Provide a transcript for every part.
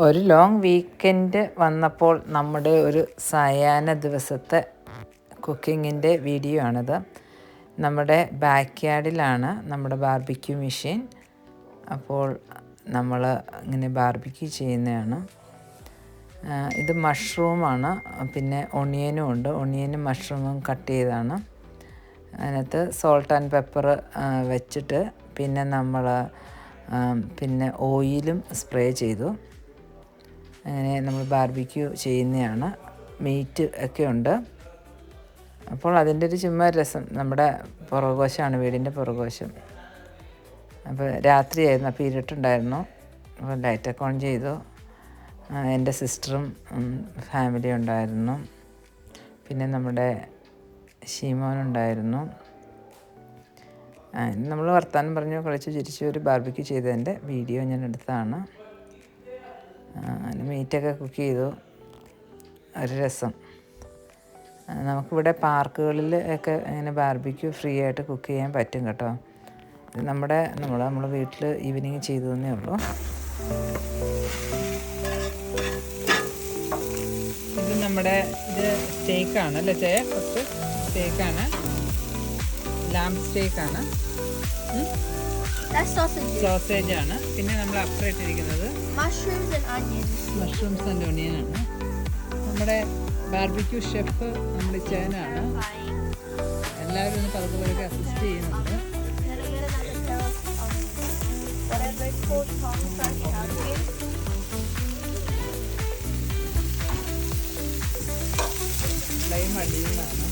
ഒരു long weekend വന്നപ്പോൾ നമ്മുടെ ഒരു സായാഹ്ന ദിവസത്തെ കുക്കിങ്ങിന്റെ വീഡിയോ ആണിത്. നമ്മുടെ ബാക്ക് യാർഡിലാണ് നമ്മുടെ ബാർബിക്യൂ മെഷീൻ അപ്പോൾ നമ്മൾ ഇങ്ങനെ ബാർബിക്യൂ ചെയ്യുന്നതാണ്. ഇത് മഷ്റൂമാണ് പിന്നെ ഒണിയനും ഉണ്ട്. ഒണിയനും മഷ്റൂമും കട്ട് ചെയ്താണ് അതിനകത്ത് സോൾട്ട് ആൻഡ് പെപ്പർ വെച്ചിട്ട് പിന്നെ നമ്മൾ പിന്നെ ഓയിലും സ്പ്രേ ചെയ്തു. അങ്ങനെ നമ്മൾ ബാർബിക്യൂ ചെയ്യുന്നതാണ് മീറ്റ് ഒക്കെ ഉണ്ട്. അപ്പോൾ അതിന്റെ ഒരു ചുമ്മാ രസം. നമ്മുടെ പുറകോശമാണ് വീടിന്റെ പുറകോശം അപ്പോൾ രാത്രിയായിരുന്നു. അപ്പോൾ ഇരുട്ടുണ്ടായിരുന്നു. അപ്പോൾ ലൈറ്റൊക്കെ ഓൺ ചെയ്തു. എന്റെ സിസ്റ്ററും ഫാമിലി ഉണ്ടായിരുന്നു. പിന്നെ നമ്മുടെ ഷീമോനുണ്ടായിരുന്നു നമ്മൾ വർത്താനം പറഞ്ഞു. കളിച്ച് ചിരിച്ചു. ഒരു ബാർബിക്യൂ ചെയ്തതിന്റെ വീഡിയോ ഞാൻ എടുത്തതാണ്. അങ്ങനെ മീറ്റൊക്കെ കുക്ക് ചെയ്തു. ഒരു രസം. നമുക്കിവിടെ പാർക്കുകളിൽ ഒക്കെ ഇങ്ങനെ ബാർബിക്യൂ ഫ്രീ ആയിട്ട് കുക്ക് ചെയ്യാൻ പറ്റും കേട്ടോ. ഇത് നമ്മുടെ നമ്മൾ നമ്മൾ വീട്ടിൽ ഈവനിങ് ചെയ്തു തന്നേ ഉള്ളൂ. ഇത് നമ്മുടെ ഇത് സ്റ്റേക്കാണ് അല്ലേ ചേ? കുറച്ച് സ്റ്റേക്കാണ്. ലാമ്പ് സ്റ്റേക്കാണ്. സോസേജ് ആണ്. പിന്നെ നമ്മൾ അപ്പുറത്തിരിക്കുന്നത് Mushrooms and onions mushrooms and ഒണിയനാണ് നമ്മുടെ ബാർബിക്യൂ ഷെഫ് നമ്മുടെ ചേനാണ് എല്ലാവരും ഒന്ന് പതുക്കെ അസിസ്റ്റ് ചെയ്യുന്നുണ്ട്. ഫ്ലൈം അടിയുന്നതാണ്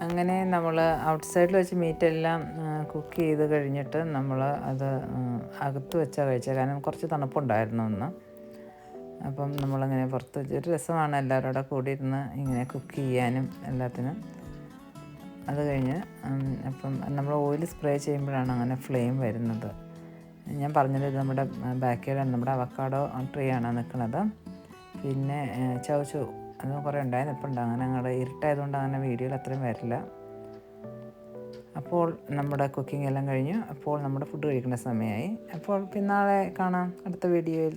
അങ്ങനെ നമ്മൾ ഔട്ട്സൈഡിൽ വെച്ച് മീറ്റ് എല്ലാം കുക്ക് ചെയ്ത് കഴിഞ്ഞിട്ട് നമ്മൾ അത് അകത്ത് വെച്ചാൽ കഴിച്ചത് കാരണം കുറച്ച് തണുപ്പുണ്ടായിരുന്നു ഒന്ന് അപ്പം നമ്മളങ്ങനെ പുറത്ത് വെച്ച് ഒരു രസമാണ് എല്ലാവരും കൂടി ഇരുന്ന് ഇങ്ങനെ കുക്ക് ചെയ്യാനും എല്ലാത്തിനും. അത് കഴിഞ്ഞ് അപ്പം നമ്മൾ ഓയിൽ സ്പ്രേ ചെയ്യുമ്പോഴാണ് അങ്ങനെ ഫ്ലെയിം വരുന്നത്. ഞാൻ പറഞ്ഞത് നമ്മുടെ ബാക്കിയുടെ നമ്മുടെ അവക്കാഡോ ട്രീ ആണ് നിൽക്കുന്നത്. പിന്നെ ഏഹ്, ചൗച്ചു കുറേ കുറേ ഉണ്ടായി നിൽപ്പുണ്ട് അങ്ങനെ ഞങ്ങൾ ഇരുട്ടായതുകൊണ്ട് അങ്ങനെ വീഡിയോയിൽ അത്രയും വരില്ല. അപ്പോൾ നമ്മുടെ കുക്കിംഗ് എല്ലാം കഴിഞ്ഞു. അപ്പോൾ നമ്മുടെ ഫുഡ് കഴിക്കുന്ന സമയമായി. അപ്പോൾ പിന്നാളെ കാണാം. അടുത്ത വീഡിയോയിൽ